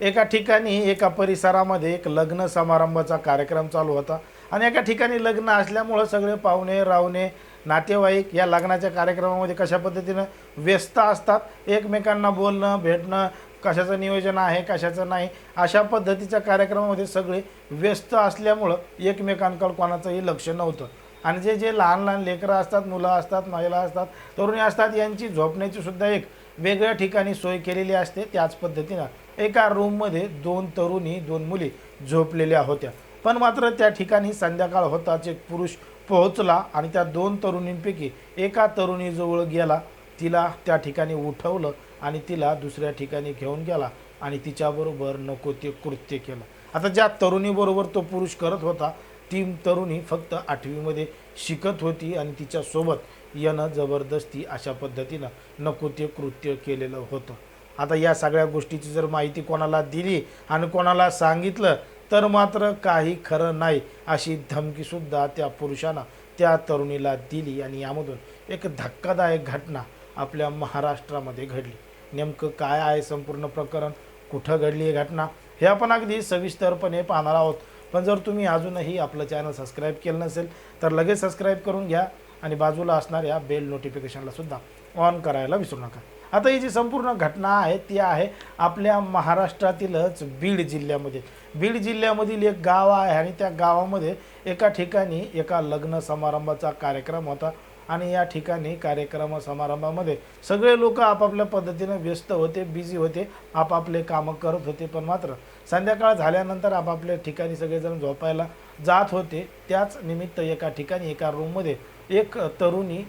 एका ठिकाणी एका परिसरामध्ये एक लग्न समारंभाचा कार्यक्रम चालू होता. आणि एका ठिकाणी लग्न असल्यामुळं सगळे पाहुणे रावणे नातेवाईक या लग्नाच्या कार्यक्रमामध्ये कशा पद्धतीनं व्यस्त असतात? एकमेकांना बोलणं भेटणं कशाचं नियोजन आहे कशाचं नाही अशा पद्धतीच्या कार्यक्रमामध्ये सगळे व्यस्त असल्यामुळं एकमेकांकडं कोणाचंही लक्ष नव्हतं. आणि जे जे लहान लहान लेकरं असतात मुलं असतात महिला असतात तरुणी असतात यांची झोपण्याची सुद्धा एक वेगळ्या ठिकाणी सोय केलेली असते त्याच पद्धतीनं. एका रूममध्ये दोन तरुणी दोन मुली झोपलेल्या होत्या. पण मात्र त्या ठिकाणी संध्याकाळ होताच एक पुरुष पोहोचला आणि त्या दोन तरुणींपैकी एका तरुणीजवळ गेला. तिला त्या ठिकाणी उठवलं आणि तिला दुसऱ्या ठिकाणी घेऊन गेला आणि तिच्याबरोबर नको ते कृत्य केलं. आता ज्या तरुणीबरोबर तो पुरुष करत होता ती तरुणी फक्त आठवीमध्ये शिकत होती आणि तिच्यासोबत यानं जबरदस्ती अशा पद्धतीनं नको ते कृत्य केलेलं होतं. आता या सगळ्या गोष्टीची जर माहिती कोणाला दिली आणि कोणाला सांगितलं तर मात्र काही खरं नाही अशी धमकीसुद्धा त्या पुरुषानं त्या तरुणीला दिली आणि यामधून एक धक्कादायक घटना आपल्या महाराष्ट्रामध्ये घडली. नेमकं काय आहे संपूर्ण प्रकरण? कुठं घडली ही घटना? हे आपण अगदी सविस्तरपणे पाहणार आहोत. पण जर तुम्ही अजूनही आपलं चॅनल सबस्क्राईब केलं नसेल तर लगेच सबस्क्राईब करून घ्या आणि बाजूला असणाऱ्या बेल नोटिफिकेशनला सुद्धा ऑन करायला विसरू नका. आता ही जी संपूर्ण घटना आहे ती आहे आपल्या महाराष्ट्रातीलच बीड जिल्ह्यामध्ये. बीड जिल्ह्यामधील एक गाव आहे आणि त्या गावामध्ये एका ठिकाणी एका लग्न समारंभाचा कार्यक्रम होता. आणि या ठिकाणी कार्यक्रम समारंभामध्ये सगळे लोक आपापल्या पद्धतीनं व्यस्त होते बिझी होते आपापले कामं करत होते. पण मात्र संध्याकाळ झाल्यानंतर आपापल्या ठिकाणी सगळेजण झोपायला जात होते. त्याच निमित्त एका ठिकाणी एका रूममध्ये एक तरुणी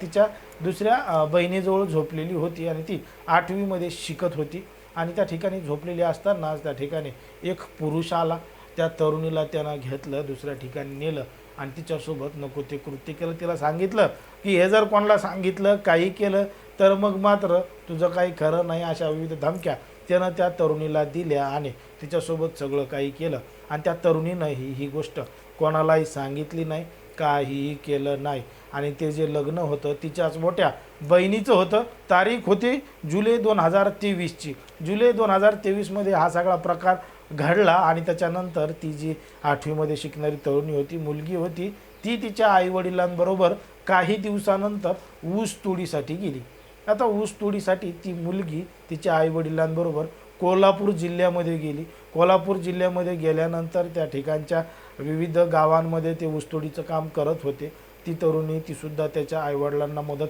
तिच्या दुसऱ्या बहिणीजवळ झोपलेली होती आणि ती आठवीमध्ये शिकत होती. आणि त्या ठिकाणी झोपलेली असतानाच त्या ठिकाणी एक पुरुष आला. त्या तरुणीला त्यानं घेतलं दुसऱ्या ठिकाणी नेलं. आणि तिच्यासोबत नको ते कृत्य केलं तिला सांगितलं की हे जर कोणाला सांगितलं काही केलं तर मग मात्र तुझं काही खरं नाही अशा विविध धमक्या त्यानं त्या तरुणीला दिल्या आणि तिच्यासोबत सगळं काही केलं. आणि त्या तरुणीनं ही ही गोष्ट कोणालाही सांगितली नाही. काहीही केलं नाही. आणि ते जे लग्न होतं तिच्याच मोठ्या बहिणीचं होतं तारीख होती जुलै दोन हजार तेवीसची. जुलै दोन हजार तेवीसमध्ये हा सगळा प्रकार घडला आणि त्याच्यानंतर ती जी आठवीमध्ये शिकणारी तरुणी होती मुलगी होती ती तिच्या आईवडिलांबरोबर काही दिवसानंतर ऊस तोडीसाठी गेली. आता ऊस तोडीसाठी ती मुलगी तिच्या आईवडिलांबरोबर कोल्हापूर जिल्ह्यामध्ये गेली. कोल्हापूर जिल्ह्यामध्ये गेल्यानंतर त्या ठिकाणच्या विविध गावांमध्ये ते ऊसतोडीचं काम करत होते. ती तरुणी तीसुद्धा त्याच्या आईवडिलांना मदत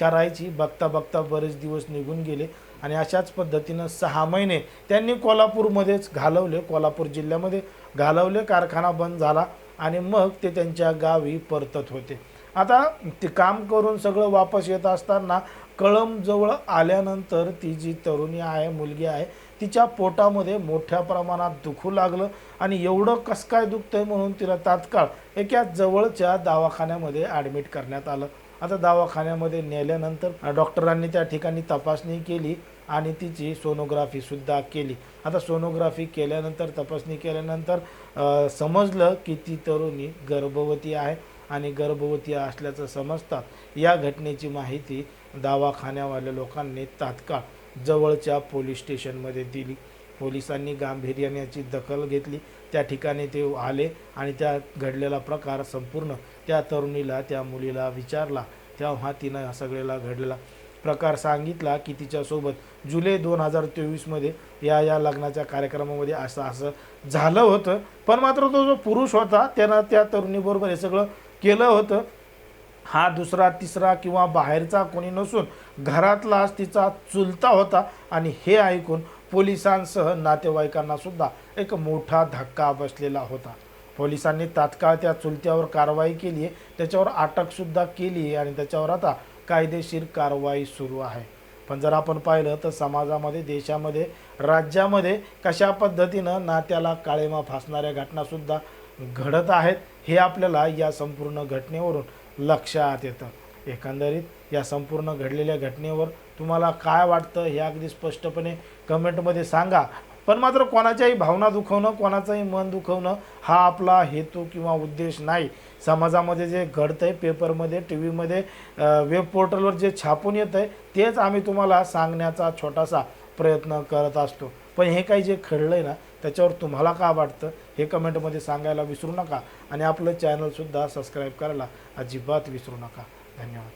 करायची. बघता बघता बरेच दिवस निघून गेले आणि अशाच पद्धतीनं सहा महिने त्यांनी कोल्हापूरमध्येच घालवले. कोल्हापूर जिल्ह्यामध्ये घालवले. कारखाना बंद झाला आणि मग ते त्यांच्या गावी परतत होते. आता ते काम करून सगळं वापस येत असताना कळमजवळ आल्यानंतर ती जी तरुणी आहे मुलगी आहे तिच्या पोटामध्ये मोठ्या प्रमाणात दुखू लागलं आणि एवढं कसं काय दुखतंय म्हणून तिला तात्काळ एका जवळच्या दवाखान्यामध्ये ॲडमिट करण्यात आलं. आता दवाखान्यामध्ये नेल्यानंतर डॉक्टरांनी त्या ठिकाणी तपासणी केली आणि तिची सोनोग्राफीसुद्धा केली. आता सोनोग्राफी केल्यानंतर तपासणी केल्यानंतर समजलं की ती तरुणी गर्भवती आहे. आणि गर्भवती असल्याचं समजतात या घटनेची माहिती दवाखान्यावाल्या लोकांनी तात्काळ जवळच्या पोलीस स्टेशनमध्ये दिली. पोलिसांनी गांभीर्याने याची दखल घेतली. त्या ठिकाणी ते आले आणि त्या घडलेला प्रकार संपूर्ण त्या तरुणीला त्या मुलीला विचारला. तेव्हा तिनं हा सगळेला घडलेला प्रकार सांगितला की तिच्यासोबत जुलै दोन हजार तेवीसमध्ये या या लग्नाच्या कार्यक्रमामध्ये असं असं झालं होतं. पण मात्र तो जो पुरुष होता त्यानं त्या तरुणीबरोबर हे सगळं केलं होतं. हा दुसरा तिसरा किंवा बाहेरचा कोणी नसून घरातलाच तिचा चुलता होता. आणि हे ऐकून पोलिसांसह नातेवाईकांनासुद्धा एक मोठा धक्का बसलेला होता. पोलिसांनी तात्काळ त्या चुलत्यावर कारवाई केली आहे. त्याच्यावर अटकसुद्धा केली आहे आणि त्याच्यावर आता कायदेशीर कारवाई सुरू आहे. पण जर आपण पाहिलं तर समाजामध्ये देशामध्ये राज्यामध्ये कशा पद्धतीनं नात्याला काळेमा फासणाऱ्या घटनासुद्धा घडत आहेत. हे आपल्याला या संपूर्ण घटनेवरून लक्षात येतं. एकंदरीत या संपूर्ण घडलेल्या घटनेवर तुम्हाला काय वाटतं हे अगदी स्पष्टपणे कमेंटमध्ये सांगा. पण मात्र कोणाच्याही भावना दुखवणं कोणाचंही मन दुखवणं हा आपला हेतू किंवा उद्देश नाही. समाजामध्ये जे घडतं आहे पेपरमध्ये टी व्हीमध्ये वेब पोर्टलवर जे छापून येतं आहे तेच आम्ही तुम्हाला सांगण्याचा छोटासा प्रयत्न करत असतो. पण हे काही जे घडलं आहे ना त्याच्यावर तुम्हाला का वाटतं? हे कमेंटमध्ये सांगायला विसरू नका. आणि आपलं चॅनलसुद्धा सबस्क्राईब करायला अजिबात विसरू नका. धन्यवाद.